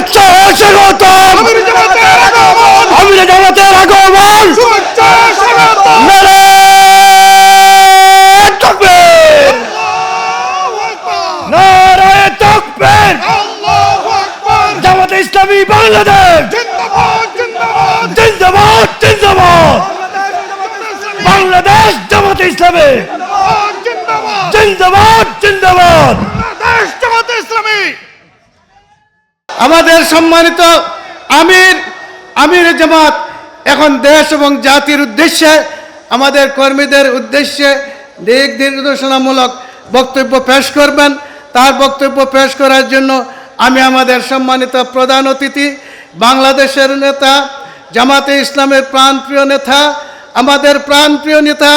শুভেচ্ছা স্বাগতম আমির জামাতের আগমন জামাতে ইসলামী বাংলাদেশ। জিন্দাবাদ জিন্দাবাদ। বাংলাদেশ জামাতে ইসলামী। জিন্দাবাদ জিন্দাবাদ জিন্দাবাদ জিন্দাবাদ বাংলাদেশ জামাতে ইসলামী আমাদের সম্মানিত আমির আমির জামাত, এখন দেশ এবং জাতির উদ্দেশ্যে, আমাদের কর্মীদের উদ্দেশ্যে দিক নির্দেশনামূলক বক্তব্য পেশ করবেন। তার বক্তব্য পেশ করার জন্য আমি আমাদের সম্মানিত প্রধান অতিথি, বাংলাদেশের নেতা, জামাতে ইসলামের প্রাণপ্রিয় নেতা, আমাদের প্রাণপ্রিয় নেতা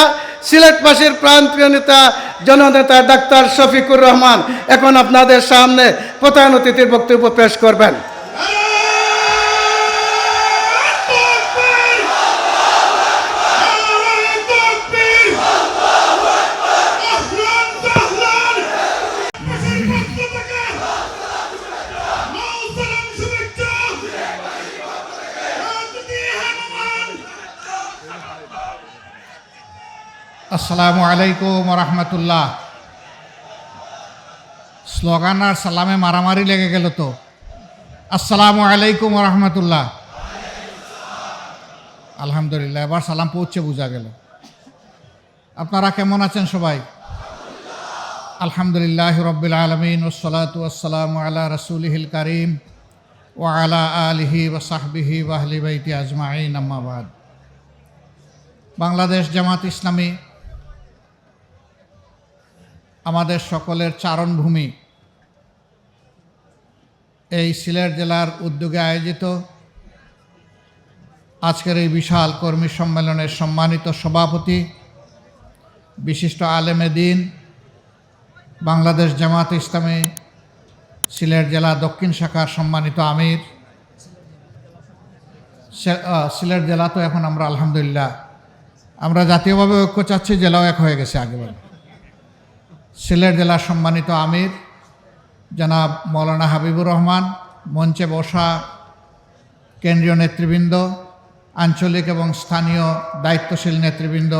সিলেটবাসীর প্রান্তীয় নেতা, জননেতা ডাক্তার শফিকুর রহমান, এখন আপনাদের সামনে প্রধান অতিথির বক্তব্য পেশ করবেন। আসসালামু আলাইকুম রহমতুল্লাহ। স্লোগান আর সালামে মারামারি লেগে গেল তো। আসসালামু আলাইকুম রহমতুল্লাহ। আলহামদুলিল্লাহ, এবার সালাম পৌঁছে বোঝা গেল। আপনারা কেমন আছেন সবাই? আলহামদুলিল্লাহ রবিল আলমিন ওসলাত ওসালাম আলা রসুলহিল করিম ও আলা আলিহি ওসাহবিহি ওয়াহলি বাইতি আজমাইন আম্মাবাদ বাংলাদেশ জামাত ইসলামী আমাদের সকলের চারণভূমি। এই সিলেট জেলার উদ্যোগে আয়োজিত আজকের এই বিশাল কর্মী সম্মেলনের সম্মানিত সভাপতি, বিশিষ্ট আলেমে দিন, বাংলাদেশ জামাত ইসলামী, সিলেট জেলা দক্ষিণ শাখার সম্মানিত আমির। সিলেট জেলা তো এখন আমরা আলহামদুলিল্লাহ। আমরা জাতীয়ভাবে ঐক্য চাচ্ছি, জেলাও এক হয়ে গেছে আগেবার সিলেট জেলার সম্মানিত আমির, জনাব মৌলানা হাবিবুর রহমান, মঞ্চে বসা কেন্দ্রীয় নেতৃবৃন্দ, আঞ্চলিক এবং স্থানীয় দায়িত্বশীল নেতৃবৃন্দ,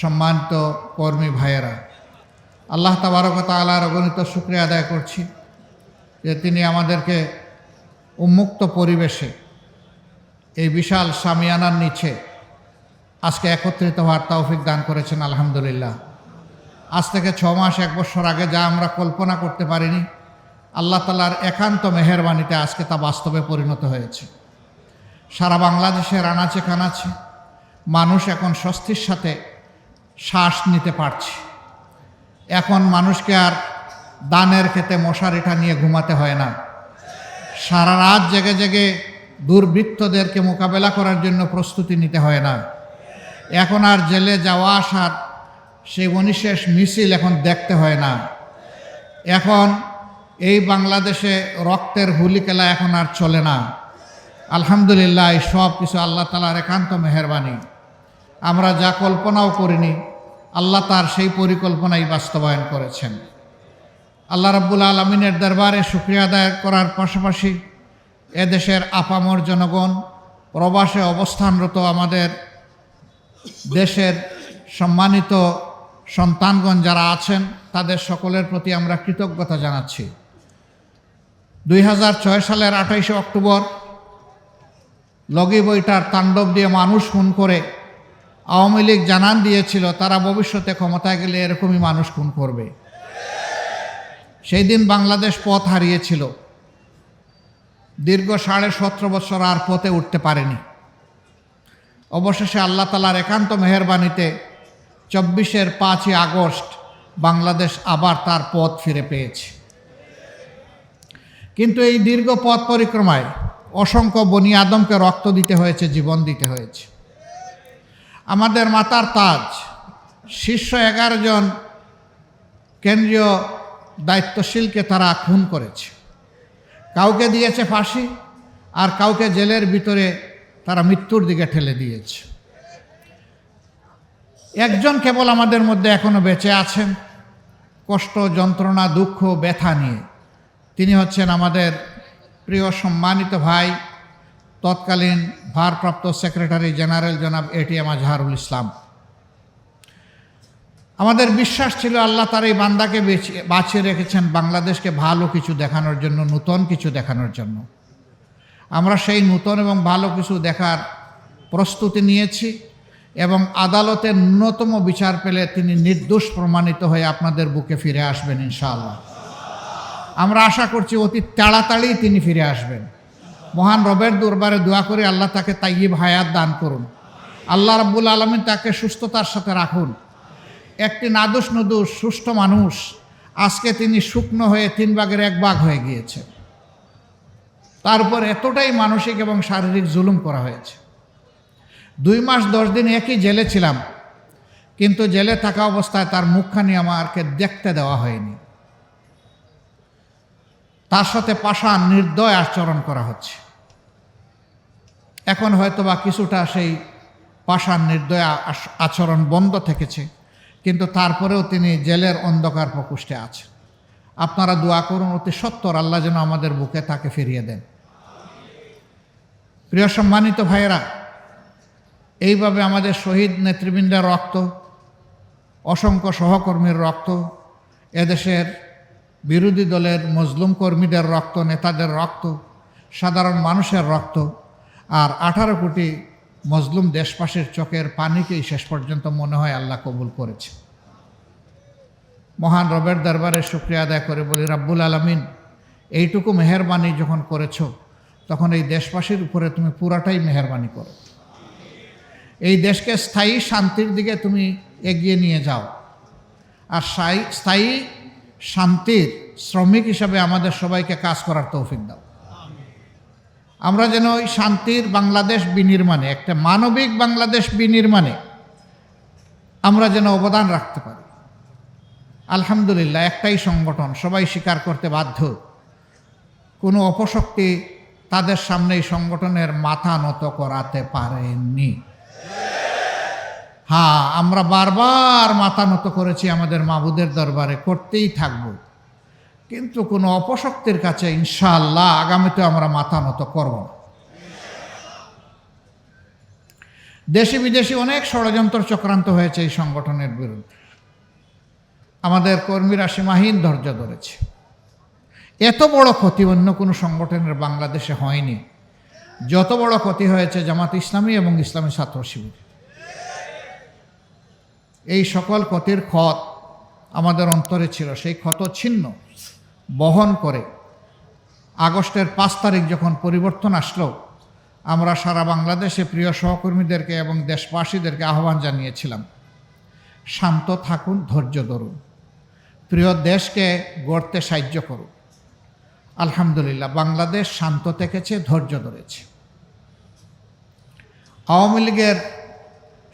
সম্মানিত কর্মী ভাইয়েরা। আল্লাহ তাবারকত আলার অগণিত শুক্রিয়া আদায় করছি যে তিনি আমাদেরকে উন্মুক্ত পরিবেশে এই বিশাল সামিয়ানার নিচে আজকে একত্রিত হওয়ার তৌফিক দান করেছেন, আলহামদুলিল্লাহ। আজ থেকে ছ মাস, এক বছর আগে যা আমরা কল্পনা করতে পারিনি, আল্লাহ তালার একান্ত মেহরবানিতে আজকে তা বাস্তবে পরিণত হয়েছে। সারা বাংলাদেশের আনাচে কানাচে, মানুষ এখন স্বস্তির সাথে শ্বাস নিতে পারছে। এখন মানুষকে আর দানের খেতে মশারিটা নিয়ে ঘুমাতে হয় না। সারা রাত জেগে জেগে দুর্বৃত্তদেরকে মোকাবেলা করার জন্য প্রস্তুতি নিতে হয় না। এখন আর জেলে যাওয়া আসার সেই অনিশেষ মিছিল এখন দেখতে হয় না। এখন এই বাংলাদেশে রক্তের হুলিকেলা এখন আর চলে না। আলহামদুলিল্লাহ সব কিছু আল্লাহ তালার একান্ত মেহরবানি। আমরা যা কল্পনাও করিনি, আল্লাহ তার সেই পরিকল্পনাই বাস্তবায়ন করেছেন। আল্লাহ রাব্বুল আলমিনের দরবারে শুক্রিয়া আদায় করার পাশাপাশি এদেশের আপামর জনগণ, প্রবাসে অবস্থানরত আমাদের দেশের সম্মানিত সন্তানগণ যারা আছেন, তাদের সকলের প্রতি আমরা কৃতজ্ঞতা জানাচ্ছি। দুই হাজার ছয় সালের আঠাইশে অক্টোবর, লগি বইটার তাণ্ডব দিয়ে মানুষ খুন করে আওয়ামী লীগ জানান দিয়েছিল, তারা ভবিষ্যতে ক্ষমতায় গেলে এরকমই মানুষ খুন করবে। সেই দিন বাংলাদেশ পথ হারিয়েছিল। দীর্ঘ সাড়ে সতেরো বছর আর পথে উঠতে পারেনি। অবশেষে আল্লাহ তালার একান্ত মেহরবানিতে চব্বিশের পাঁচই আগস্ট বাংলাদেশ আবার তার পথ ফিরে পেয়েছে। কিন্তু এই দীর্ঘ পথ পরিক্রমায় অসংখ্য বনি আদমকে রক্ত দিতে হয়েছে, জীবন দিতে হয়েছে। আমাদের মাতার তাজ, শীর্ষ এগারো জন কেন্দ্রীয় দায়িত্বশীলকে তারা খুন করেছে। কাউকে দিয়েছে ফাঁসি আর কাউকে জেলের ভিতরে তারা মৃত্যুর দিকে ঠেলে দিয়েছে। একজন কেবল আমাদের মধ্যে এখনও বেঁচে আছেন। কষ্ট, যন্ত্রণা, দুঃখ, ব্যথা নিয়ে। তিনি হচ্ছেন আমাদের প্রিয় সম্মানিত ভাই, তৎকালীন ভারপ্রাপ্ত সেক্রেটারি জেনারেল জনাব এটিএম আজহারুল ইসলাম। আমাদের বিশ্বাস ছিল আল্লাহ তার এই বান্দাকে বাছিয়ে রেখেছেন বাংলাদেশকে ভালো কিছু দেখানোর জন্য, নূতন কিছু দেখানোর জন্য। আমরা সেই নূতন এবং ভালো কিছু দেখার প্রস্তুতি নিয়েছি। এবং আদালতে ন্যূনতম বিচার পেলে তিনি নির্দোষ প্রমাণিত হয়ে আপনাদের বুকে ফিরে আসবেন, ইনশাআল্লাহ। আমরা আশা করছি অতি তাড়াতাড়ি তিনি ফিরে আসবেন। মহান রবের দরবারে দোয়া করে আল্লাহ তাকে তাইয়িব হায়াত দান করুন। আল্লাহ রাব্বুল আলমিন তাকে সুস্থতার সাথে রাখুন। একটি নাদুস নদুস সুষ্ঠ মানুষ, আজকে তিনি শুকনো হয়ে তিন ভাগের এক ভাগ হয়ে গিয়েছে। তারপর এতটাই মানসিক এবং শারীরিক জুলুম করা হয়েছে। দুই মাস, দশ দিন একই জেলে ছিলাম। কিন্তু জেলে থাকা অবস্থায় তার মুখখানি আমাকে দেখতে দেওয়া হয়নি। তার সাথে পাশান নির্দয় আচরণ করা হচ্ছে। এখন হয়তোবা কিছুটা সেই পাশান নির্দয় আচরণ বন্ধ থেকেছে, কিন্তু তারপরেও তিনি জেলের অন্ধকার প্রকোষ্ঠে আছেন। আপনারা দোয়া করুন, অতি সত্তর আল্লাহ যেন আমাদের বুকে তাকে ফিরিয়ে দেন। প্রিয় সম্মানিত ভাইয়েরা এইভাবে আমাদের শহীদ নেতৃবৃন্দের রক্ত, অসংখ্য সহকর্মীর রক্ত, এদেশের বিরোধী দলের মজলুম কর্মীদের রক্ত, নেতাদের রক্ত, সাধারণ মানুষের রক্ত, আর আঠারো কোটি মজলুম দেশবাসীর চোখের পানিকেই শেষ পর্যন্ত মনে হয় আল্লাহ কবুল করেছে। মহান রবের দরবারে শুক্রিয়া আদায় করে বলি, রাব্বুল আলমিন, এইটুকু মেহরবানি যখন করেছ, তখন এই দেশবাসীর উপরে তুমি পুরাটাই মেহরবানি করো। এই দেশকে স্থায়ী শান্তির দিকে তুমি এগিয়ে নিয়ে যাও। আর স্থায়ী শান্তির শ্রমিক হিসাবে আমাদের সবাইকে কাজ করার তৌফিক দাও। আমরা যেন ওই শান্তির বাংলাদেশ বিনির্মাণে, একটা মানবিক বাংলাদেশ বিনির্মাণে আমরা যেন অবদান রাখতে পারি। আলহামদুলিল্লাহ, একটাই সংগঠন, সবাই স্বীকার করতে বাধ্য। কোনো অপশক্তি তাদের সামনে এই সংগঠনের মাথা নত করাতে পারেননি। হ্যাঁ আমরা বারবার মাথা নত করেছি আমাদের মাবুদের দরবারে, করতেই থাকব। কিন্তু কোনো অপশক্তির কাছে ইনশাআল্লাহ আগামীতে আমরা মাথা নত করব না। দেশি বিদেশি অনেক ষড়যন্ত্র চক্রান্ত হয়েছে এই সংগঠনের বিরুদ্ধে। আমাদের কর্মীরা সীমাহীন ধৈর্য ধরেছে। এত বড় ক্ষতি অন্য কোনো সংগঠনের বাংলাদেশে হয়নি। যত বড় ক্ষতি হয়েছে জামাত ইসলামী এবং ইসলামী ছাত্র শিবির। এই সকল ক্ষতির ক্ষত আমাদের অন্তরে ছিল। সেই ক্ষত ছিন্ন, বহন করে। আগস্টের পাঁচ তারিখ যখন পরিবর্তন আসলো, আমরা সারা বাংলাদেশে প্রিয় সহকর্মীদেরকে এবং দেশবাসীদেরকে আহ্বান জানিয়েছিলাম, শান্ত থাকুন, ধৈর্য ধরুন। প্রিয় দেশকে গড়তে সাহায্য করুন। আলহামদুলিল্লাহ, বাংলাদেশ শান্ত থেকেছে, ধৈর্য ধরেছে। আওয়ামী লীগের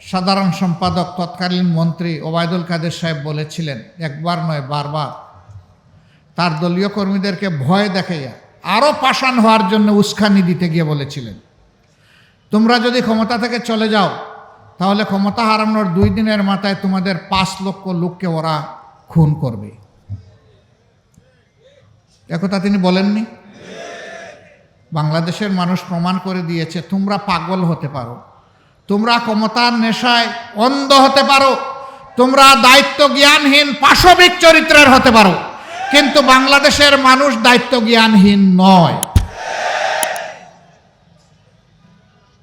সাধারণ সম্পাদক তৎকালীন মন্ত্রী ওবায়দুল কাদের সাহেব বলেছিলেন, একবার নয়, বারবার। তার দলীয় কর্মীদেরকে ভয় দেখাইয়া আরও পাষাণ হওয়ার জন্য উস্কানি দিতে গিয়ে বলেছিলেন, তোমরা যদি ক্ষমতা থেকে চলে যাও, তাহলে ক্ষমতা হারানোর দুই দিনের মাথায় তোমাদের পাঁচ লক্ষ লোককে ওরা খুন করবে। একথা তিনি বলেননি? বাংলাদেশের মানুষ প্রমাণ করে দিয়েছে, তোমরা পাগল হতে পারো। তোমরা ক্ষমতার নেশায় অন্ধ হতে পারো। তোমরা দায়িত্ব জ্ঞানহীন পাশবিক চরিত্রের হতে পারো। কিন্তু বাংলাদেশের মানুষ দায়িত্ব জ্ঞানহীন নয়।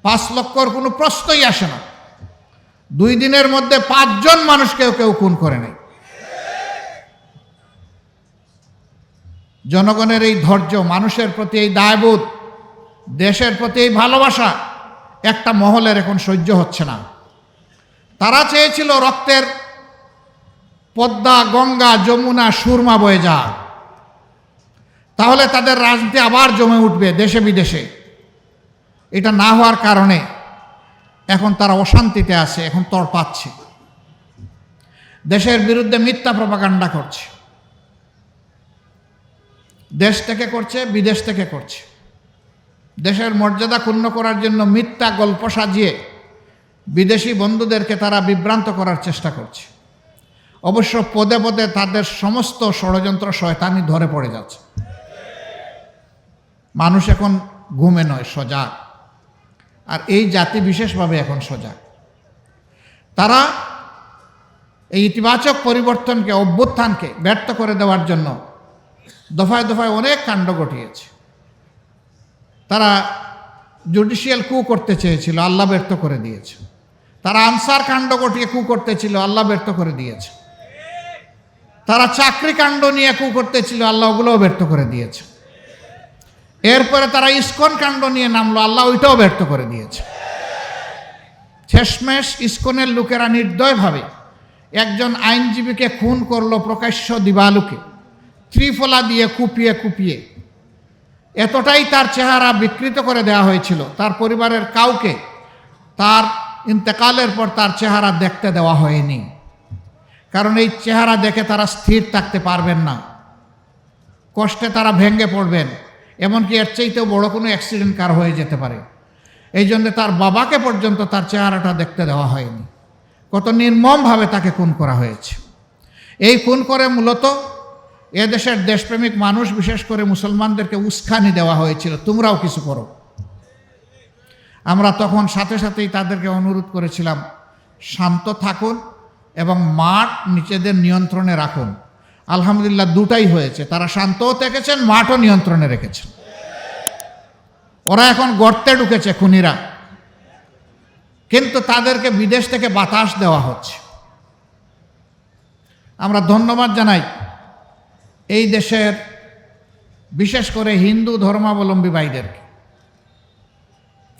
পাঁচ লক্ষর কোনো প্রশ্নই আসে না। দুই দিনের মধ্যে পাঁচজন মানুষ কেউ কেউ খুন করে নেই জনগণের এই ধৈর্য, মানুষের প্রতি এই দায়বোধ, দেশের প্রতি এই ভালোবাসা একটা মহলের এখন সহ্য হচ্ছে না। তারা চেয়েছিল রক্তের পদ্মা, গঙ্গা, যমুনা, সুরমা বয়ে যা তাহলে তাদের রাজনীতি আবার জমে উঠবে দেশে বিদেশে। এটা না হওয়ার কারণে এখন তারা অশান্তিতে আছে, এখন তর পাচ্ছে। দেশের বিরুদ্ধে মিথ্যা প্রপাগান্ডা করছে। দেশ থেকে করছে, বিদেশ থেকে করছে। দেশের মর্যাদা ক্ষুণ্ণ করার জন্য মিথ্যা গল্প সাজিয়ে বিদেশি বন্ধুদেরকে তারা বিভ্রান্ত করার চেষ্টা করছে। অবশ্য পদে পদে তাদের সমস্ত ষড়যন্ত্র শয়তানি ধরে পড়ে যাচ্ছে। মানুষ এখন ঘুমে নয়, সজাগ। আর এই জাতি বিশেষভাবে এখন সজাগ। তারা এই ইতিবাচক পরিবর্তনকে, অভ্যুত্থানকে ব্যর্থ করে দেওয়ার জন্য দফায় দফায় অনেক কাণ্ড ঘটিয়েছে। তারা জুডিশিয়াল কু করতে চেয়েছিল, আল্লাহ ব্যর্থ করে দিয়েছে। তারা আনসার কাণ্ড ঘটিয়ে কু করতেছিল আল্লাহ ব্যর্থ করে দিয়েছে। তারা চাকরি কাণ্ড নিয়ে কু করতেছিল আল্লাহ ওগুলোও ব্যর্থ করে দিয়েছে। এরপরে তারা ইস্কন কাণ্ড নিয়ে নামলো, আল্লাহ ওইটাও ব্যর্থ করে দিয়েছে। শেষমেশ ইস্কনের লোকেরা নির্দয়ভাবে একজন আইনজীবীকে খুন করল প্রকাশ্য দিবালুকে। ত্রিফলা দিয়ে কুপিয়ে কুপিয়ে এতটাই তার চেহারা বিকৃত করে দেওয়া হয়েছিল। তার পরিবারের কাউকে তার ইন্তেকালের পর তার চেহারা দেখতে দেওয়া হয়নি। কারণ এই চেহারা দেখে তারা স্থির থাকতে পারবেন না। কষ্টে তারা ভেঙে পড়বেন। এমনকি এর চাইতেও বড় কোনো অ্যাক্সিডেন্ট কার হয়ে যেতে পারে। এই জন্য তার বাবাকে পর্যন্ত তার চেহারাটা দেখতে দেওয়া হয়নি। কত নির্মমভাবে তাকে খুন করা হয়েছে। এই খুন করে মূলত এ দেশের দেশপ্রেমিক মানুষ, বিশেষ করে মুসলমানদেরকে উস্কানি দেওয়া হয়েছিল। তোমরাও কিছু করো। আমরা তখন সাথে সাথেই তাদেরকে অনুরোধ করেছিলাম, শান্ত থাকুন এবং মাঠ নিজেদের নিয়ন্ত্রণে রাখুন। আলহামদুলিল্লাহ দুটাই হয়েছে। তারা শান্তও থেকেছেন, মাঠও নিয়ন্ত্রণে রেখেছেন। ওরা এখন গর্তে ঢুকেছে খুনিরা। কিন্তু তাদেরকে বিদেশ থেকে বাতাস দেওয়া হচ্ছে। আমরা ধন্যবাদ জানাই। এই দেশের, বিশেষ করে হিন্দু ধর্মাবলম্বী ভাইদেরকে,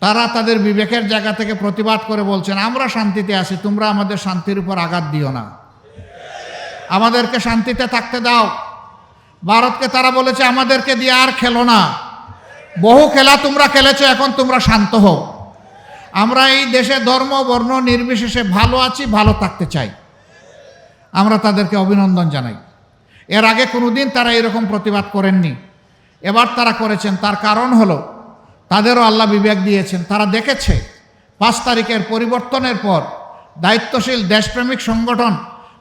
তারা তাদের বিবেকের জায়গা থেকে প্রতিবাদ করে বলছেন, আমরা শান্তিতে আছি, তোমরা আমাদের শান্তির উপর আঘাত দিও না। আমাদেরকে শান্তিতে থাকতে দাও। ভারতকে তারা বলেছে, আমাদেরকে দিয়ে আর খেলো না। বহু খেলা তোমরা খেলেছো, এখন তোমরা শান্ত হও। আমরা এই দেশে ধর্ম, বর্ণ নির্বিশেষে ভালো আছি, ভালো থাকতে চাই। আমরা তাদেরকে অভিনন্দন জানাই। এর আগে কোনোদিন তারা এরকম প্রতিবাদ করেননি। এবার তারা করেছেন, তার কারণ হলো তাদেরও আল্লাহ বিবেক দিয়েছেন। তারা দেখেছে, পাঁচ তারিখের পরিবর্তনের পর দায়িত্বশীল দেশপ্রেমিক সংগঠন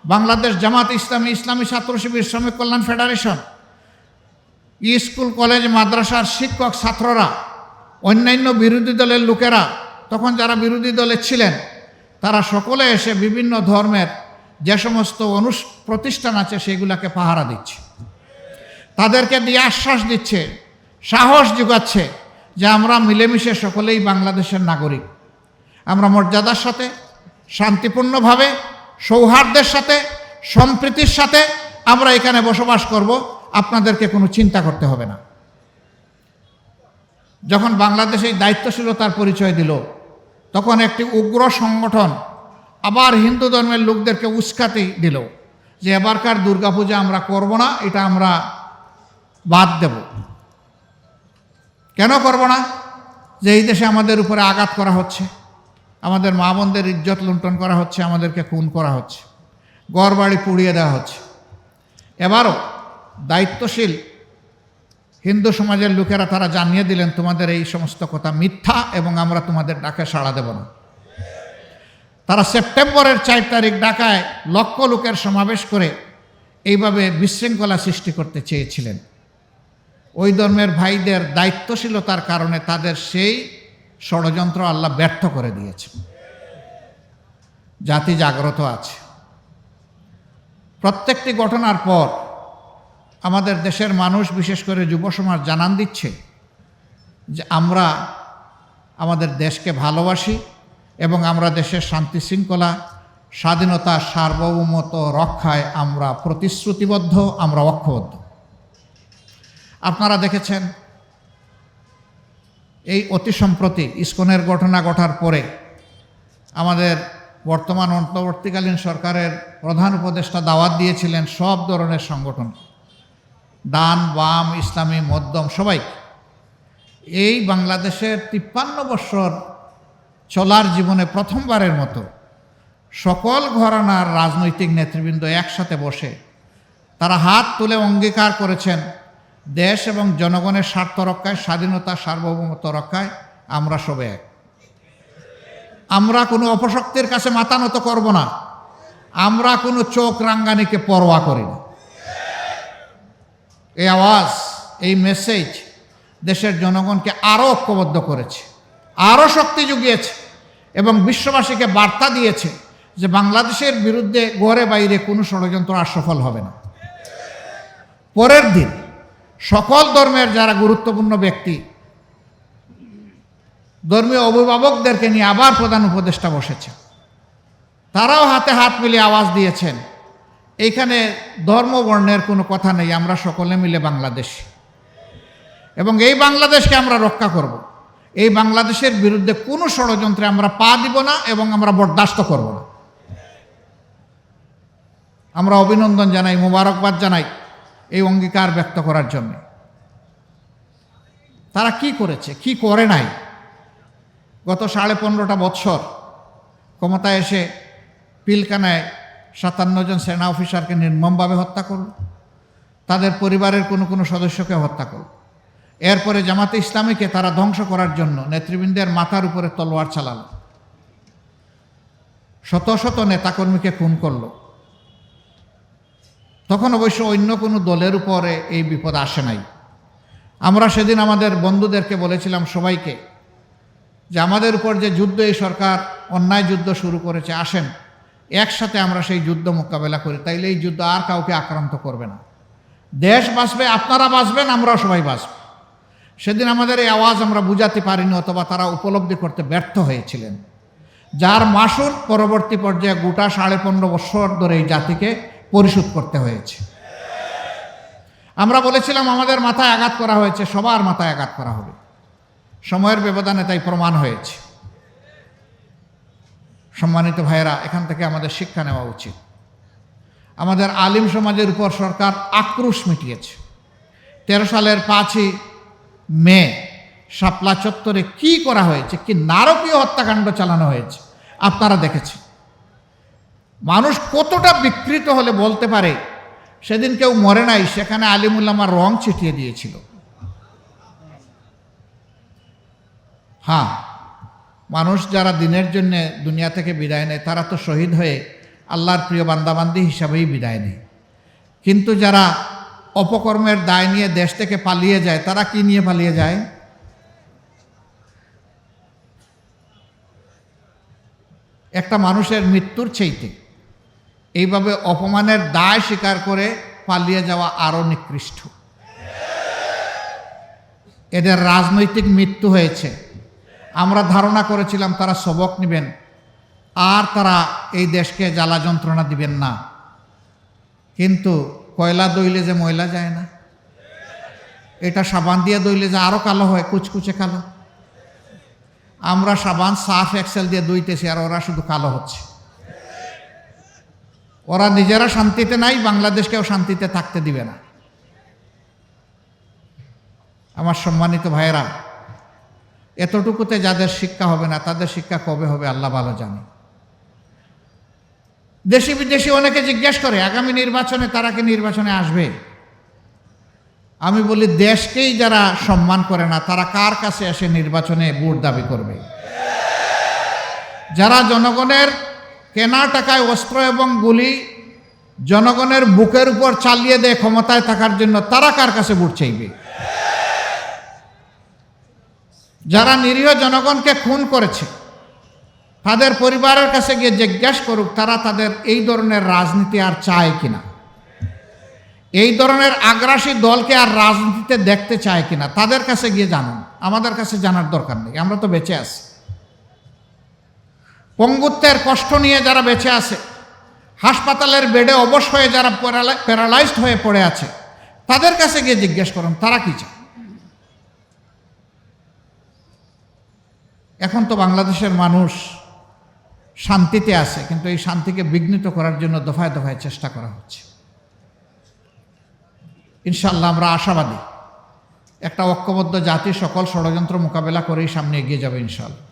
বাংলাদেশ জামাত ইসলামী ইসলামী ছাত্র শিবির শ্রমিক কল্যাণ ফেডারেশন, স্কুল, কলেজ, মাদ্রাসার শিক্ষক ছাত্ররা, অন্যান্য বিরোধী দলের লোকেরা, তখন যারা বিরোধী দলে ছিলেন, তারা সকলে এসে বিভিন্ন ধর্মের যে সমস্ত অনুষ প্রতিষ্ঠান আছে সেগুলোকে পাহারা দিচ্ছে। তাদেরকে দিয়ে আশ্বাস দিচ্ছে, সাহস যোগাচ্ছে যে আমরা মিলেমিশে সকলেই বাংলাদেশের নাগরিক। আমরা মর্যাদার সাথে, শান্তিপূর্ণভাবে, সৌহার্দ্যের সাথে, সম্প্রীতির সাথে আমরা এখানে বসবাস করব, আপনাদেরকে কোনো চিন্তা করতে হবে না। যখন বাংলাদেশ এই দায়িত্বশীলতার পরিচয় দিল, তখন একটি উগ্র সংগঠন আবার হিন্দু ধর্মের লোকদেরকে উস্কাতে দিল যে এবারকার দুর্গাপূজা আমরা করব না, এটা আমরা বাদ দেব। কেন করব না? যে এই দেশে আমাদের উপরে আঘাত করা হচ্ছে, আমাদের মা বোনদের ইজ্জত লুণ্ঠন করা হচ্ছে, আমাদেরকে খুন করা হচ্ছে ঘর বাড়ি পুড়িয়ে দেওয়া হচ্ছে। এবারও দায়িত্বশীল হিন্দু সমাজের লোকেরা তারা জানিয়ে দিলেন, তোমাদের এই সমস্ত কথা মিথ্যা এবং আমরা তোমাদের ডাকে সাড়া দেব না। তারা সেপ্টেম্বরের চার তারিখ ঢাকায় লক্ষ লোকের সমাবেশ করে এইভাবে বিশৃঙ্খলা সৃষ্টি করতে চেয়েছিলেন। ওই ধর্মের ভাইদের দায়িত্বশীলতার কারণে তাদের সেই ষড়যন্ত্র আল্লাহ ব্যর্থ করে দিয়েছে। জাতি জাগ্রত আছে। প্রত্যেকটি ঘটনার পর আমাদের দেশের মানুষ, বিশেষ করে যুব সমাজ, জানান দিচ্ছে যে আমরা আমাদের দেশকে ভালোবাসি এবং আমরা দেশের শান্তি শৃঙ্খলা, স্বাধীনতা সার্বভৌমত রক্ষায় আমরা প্রতিশ্রুতিবদ্ধ, আমরা ঐক্যবদ্ধ। আপনারা দেখেছেন, এই অতি সম্প্রতি ইস্কনের ঘটনা ঘটার পরে আমাদের বর্তমান অন্তর্বর্তীকালীন সরকারের প্রধান উপদেষ্টা দাওয়াত দিয়েছিলেন সব ধরনের সংগঠন। ডান বাম, ইসলামী, মধ্যম সবাই এই বাংলাদেশের তিপ্পান্ন বৎসর চলার জীবনে প্রথমবারের মতো সকল ঘরানার রাজনৈতিক নেতৃবৃন্দ একসাথে বসে তারা হাত তুলে অঙ্গীকার করেছেন, দেশ এবং জনগণের স্বার্থ রক্ষায়, স্বাধীনতা সার্বভৌমত্ব রক্ষায় আমরা সবে এক। আমরা কোনো অপশক্তির কাছে মাথা নত করব না। আমরা কোনো চোখ রাঙ্গানিকে পরোয়া করি না। এই আওয়াজ, এই মেসেজ দেশের জনগণকে আরও ঐক্যবদ্ধ করেছে। আরও শক্তি জুগিয়েছে এবং বিশ্ববাসীকে বার্তা দিয়েছে যে বাংলাদেশের বিরুদ্ধে গড়ে বাইরে কোনো ষড়যন্ত্র আর সফল হবে না। পরের দিন সকল ধর্মের যারা গুরুত্বপূর্ণ ব্যক্তি, ধর্মীয় অভিভাবকদেরকে নিয়ে আবার প্রধান উপদেষ্টা বসেছে। তারাও হাতে হাত মিলিয়ে আওয়াজ দিয়েছেন, এইখানে ধর্ম বর্ণের কোনো কথা নেই, আমরা সকলে মিলে বাংলাদেশ। এবং এই বাংলাদেশকে আমরা রক্ষা করব। এই বাংলাদেশের বিরুদ্ধে কোনো ষড়যন্ত্রে আমরা পা দিব না এবং আমরা বরদাস্ত করব না। আমরা অভিনন্দন জানাই, মোবারকবাদ জানাই এই অঙ্গীকার ব্যক্ত করার জন্য। তারা কি করেছে, কি করে নাই? গত সাড়ে পনেরোটা বৎসর ক্ষমতায় এসে পিলকানায় সাতান্ন জন সেনা অফিসারকে নির্মমভাবে হত্যা করল। তাদের পরিবারের কোনো কোনো সদস্যকে হত্যা করল। এরপরে জামাতে ইসলামীকে তারা ধ্বংস করার জন্য নেতৃবৃন্দের মাথার উপরে তলোয়ার চালাল। শত শত নেতাকর্মীকে খুন করল। তখন অবশ্য অন্য কোনো দলের উপরে এই বিপদ আসে নাই। আমরা সেদিন আমাদের বন্ধুদেরকে বলেছিলাম সবাইকে যে আমাদের উপর যে যুদ্ধ এই সরকার অন্যায় যুদ্ধ শুরু করেছে, আসেন, একসাথে আমরা সেই যুদ্ধ মোকাবেলা করি, তাইলে এই যুদ্ধ আর কাউকে আক্রান্ত করবে না। দেশ বাঁচবে, আপনারা বাঁচবেন, আমরাও সবাই বাঁচব। সেদিন আমাদের এই আওয়াজ আমরা বুঝাতে পারিনি অথবা তারা উপলব্ধি করতে ব্যর্থ হয়েছিলেন। যার মাসুর পরবর্তী পর্যায়ে গোটা সাড়ে পনেরো বছর ধরে এই জাতিকে পরিশোধ করতে হয়েছে। আমরা বলেছিলাম, আমাদের মাথায় আঘাত করা হয়েছে, সবার মাথায় আঘাত করা হবে। সময়ের ব্যবধানে তাই প্রমাণ হয়েছে। সম্মানিত ভাইয়েরা, এখান থেকে আমাদের শিক্ষা নেওয়া উচিত। আমাদের আলিম সমাজের উপর সরকার আক্রোশ মিটিয়েছে। তেরো সালের পাঁচই মে শাপলা চত্বরে কি করা হয়েছে? কি নারকীয় হত্যাকাণ্ড চালানো হয়েছে? আপনারা দেখেছেন। মানুষ কতটা বিকৃত হলে বলতে পারে, সেদিন কেউ মরে নাই, সেখানে আলিমুল্লামার রং ছিটিয়ে দিয়েছিল। হ্যাঁ মানুষ যারা দিনের জন্য দুনিয়া থেকে বিদায় নেয়, তারা তো শহীদ হয়ে আল্লাহর প্রিয় বান্দাবান্দি হিসাবেই বিদায় নেয়। কিন্তু যারা অপকর্মের দায় নিয়ে দেশ থেকে পালিয়ে যায়, তারা কি নিয়ে পালিয়ে যায়? একটা মানুষের মৃত্যুর চাইতে এইভাবে অপমানের দায় স্বীকার করে পালিয়ে যাওয়া আরও নিকৃষ্ট। এদের রাজনৈতিক মৃত্যু হয়েছে। আমরা ধারণা করেছিলাম তারা সবক নেবেন, আর তারা এই দেশকে জ্বালা যন্ত্রণা দিবেন না। কিন্তু কয়লা দইলে যে ময়লা যায় না। এটা সাবান দিয়ে দইলে যে আরও কালো হয়, কুচকুচে কালো। আমরা সাবান সাফ এক্সেল দিয়ে দইতেছি আর ওরা শুধু কালো হচ্ছে। ওরা নিজেরা শান্তিতে নাই, বাংলাদেশকেও শান্তিতে থাকতে দিবে না। আমার সম্মানিত ভাইয়েরা, এতটুকুতে যাদের শিক্ষা হবে না, তাদের শিক্ষা কবে হবে আল্লাহ ভালো জানে। দেশি বিদেশি অনেকে জিজ্ঞেস করে, আগামী নির্বাচনে তারা কি নির্বাচনে আসবে? আমি বলি, দেশকেই যারা সম্মান করে না, তারা কার কাছে এসে নির্বাচনে ভোট দাবি করবে? যারা জনগণের কেনা টাকায় অস্ত্র এবং গুলি জনগণের বুকের উপর চালিয়ে দেয় ক্ষমতায় থাকার জন্য, তারা কার কাছে ভোট চাইবে? যারা নিরীহ জনগণকে খুন করেছে তাদের পরিবারের কাছে গিয়ে জিজ্ঞাসা করুক, তারা তাদের এই ধরনের রাজনীতি আর চায় কিনা? এই ধরনের আগ্রাসী দলকে আর রাজনীতিতে দেখতে চায় কিনা? তাদের কাছে গিয়ে জানুন। আমাদের কাছে জানার দরকার নেই, আমরা তো বেঁচে আছি। পঙ্গুত্বের কষ্ট নিয়ে যারা বেঁচে আছে, হাসপাতালের বেডে অবশ হয়ে যারা প্যারালাইজড হয়ে পড়ে আছে, তাদের কাছে গিয়ে জিজ্ঞেস করুন, তারা কি চায়? এখন তো বাংলাদেশের মানুষ শান্তিতে আছে, কিন্তু এই শান্তিকে বিঘ্নিত করার জন্য দফায় দফায় চেষ্টা করা হচ্ছে। ইনশাল্লাহ আমরা আশাবাদী, একটা ঐক্যবদ্ধ জাতি, সকল ষড়যন্ত্র মোকাবেলা করেই সামনে এগিয়ে যাবে ইনশাল্লাহ